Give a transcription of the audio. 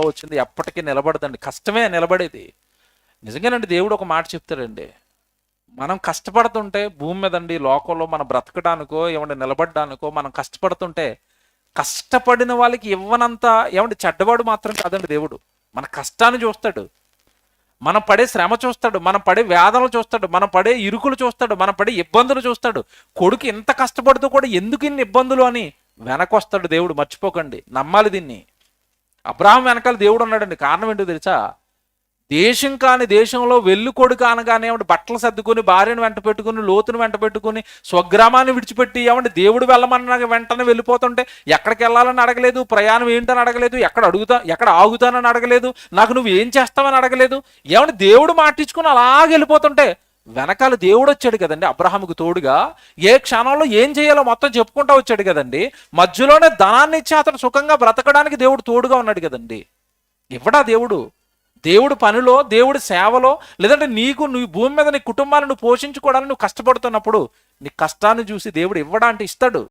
కాలంలో వచ్చింది ఎప్పటికీ నిలబడదండి. కష్టమే నిలబడేది. నిజంగానండి దేవుడు ఒక మాట చెప్తాడండి. మనం కష్టపడుతుంటే భూమి మీదండి లోకంలో మనం బ్రతకడానికో ఏమంటే నిలబడడానికో మనం కష్టపడుతుంటే కష్టపడిన వాళ్ళకి ఇవ్వనంత ఏమంటే చెడ్డవాడు మాత్రం కాదండి దేవుడు. మన కష్టాన్ని చూస్తాడు. మనం పడే శ్రమ చూస్తాడు. మనం పడే వేదనలు చూస్తాడు. మనం పడే ఇరుకులు చూస్తాడు. మనం పడే ఇబ్బందులు చూస్తాడు. కొడుకు ఇంత కష్టపడుతూ కూడా ఎందుకు ఇన్ని ఇబ్బందులు అని వెనకొస్తాడు దేవుడు. మర్చిపోకండి. నమ్మాలి దీన్ని. అబ్రాహం వెనకాల దేవుడు ఉన్నాడండి. కారణం ఏంటో తెలుసా? దేశం కాని దేశంలో వెళ్ళు కొడుకు అనగానే ఏమంటే బట్టలు సర్దుకొని భార్యను వెంట పెట్టుకుని లోతును వెంట పెట్టుకుని స్వగ్రామాన్ని విడిచిపెట్టి ఏమంటే దేవుడు వెళ్ళమన్న వెంటనే వెళ్ళిపోతుంటే ఎక్కడికి వెళ్ళాలని అడగలేదు ప్రయాణం ఏంటని అడగలేదు ఎక్కడ అడుగుతా ఎక్కడ ఆగుతానని అడగలేదు నాకు నువ్వు ఏం చేస్తావని అడగలేదు. ఏమంటే దేవుడు మాటించుకుని అలాగ వెళ్ళిపోతుంటే వెనకాల దేవుడు వచ్చాడు కదండి అబ్రహాముకు తోడుగా. ఏ క్షణంలో ఏం చేయాలో మొత్తం చెప్పుకుంటా వచ్చాడు కదండి. మధ్యలోనే ధనాన్ని ఇచ్చి అతను సుఖంగా బ్రతకడానికి దేవుడు తోడుగా ఉన్నాడు కదండి. ఇవ్వడా దేవుడు? దేవుడు పనిలో దేవుడి సేవలో లేదంటే నీకు నువ్వు భూమి మీద నీ కుటుంబాన్ని నువ్వు పోషించుకోవడానికి నువ్వు కష్టపడుతున్నప్పుడు నీ కష్టాన్ని చూసి దేవుడు ఇవ్వడా అంటే ఇస్తాడు.